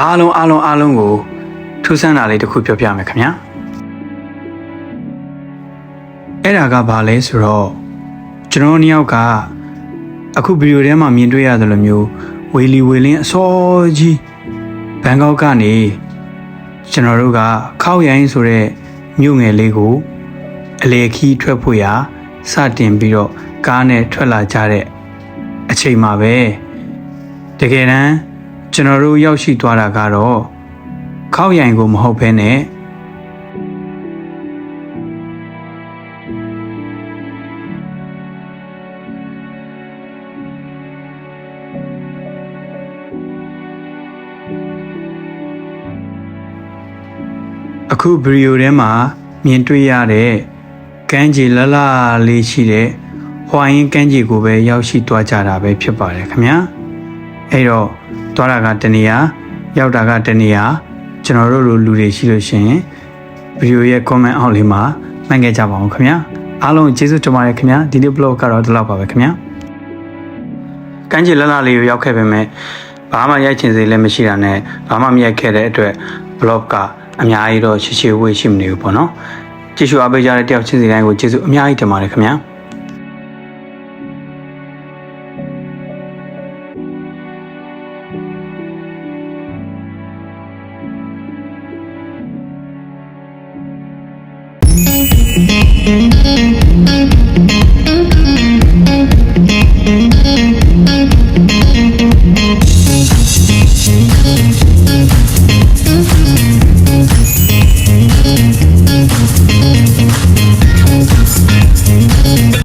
အားလုံးအားလုံးအားလုံးကိုထူးဆန်းတာလေးတစ်ခုပြောပြမယ်ခင်ဗျာအဲ့ဒါကဘာလဲဆိုတော့ကျွန်တော်တို့နှစ်ယောက်ကအခုဗီဒီယိုထဲမှာမြင်တွေ့ရတယ်လို့မျိုးဝေလီဝေလင်းအစောကြီးဘန်ကောက်ကနေကျွန်တော်တို့ကခောက်ရိုင်းဆိုတဲ့မြို့ငယ်လေးကိုအလေခီးထွက်ဖို့ရာစတင်ပြီးတော့ကားနဲ့ထွက်လာကြတဲ့အချိန်မှာပဲတကယ်တမ်း ကျွန်တော်တို့ရောက်ရှိသွားတာကတော့ခောက်ရိုင်ကိုမဟုတ်ဘဲနဲ့အခုဗီဒီယိုထဲမှာမြင်တွေ့ရတဲ့ကမ်းခြေလလလေးရှိတဲ့ဟွာရင်ကမ်းခြေကိုပဲရောက်ရှိသွားကြတာပဲဖြစ်ပါတယ်ခင်ဗျာအဲ့တော့ သွားတာကတနေရာရောက်တာကတနေရာကျွန်တော်တို့လိုလူတွေရှိလို့ရှိရင်ဗီဒီယိုရဲ့ comment အောက်လေးမှာမှတ်ခဲ့ကြပါအောင်ခင်ဗျာအားလုံးကျေးဇူးတင်ပါတယ်ခင်ဗျာဒီနေ့ blog ကတော့ဒီလောက်ပါပဲခင်ဗျာကမ်းခြေလလလေးကိုရောက်ခဲ့ပေမဲ့ဘာမှရိုက်ချင်စိလည်းမရှိတာနဲ့ဘာမှမရိုက်ခဲ့တဲ့အတွက် blog ကအများကြီးတော့ရှိရှိဝေးရှိမနေဘူးပေါ့နော်ကြည့်ရှုအားပေးကြတဲ့တယောက်ချင်းစီတိုင်းကိုကျေးဇူးအများကြီးတင်ပါတယ်ခင်ဗျာ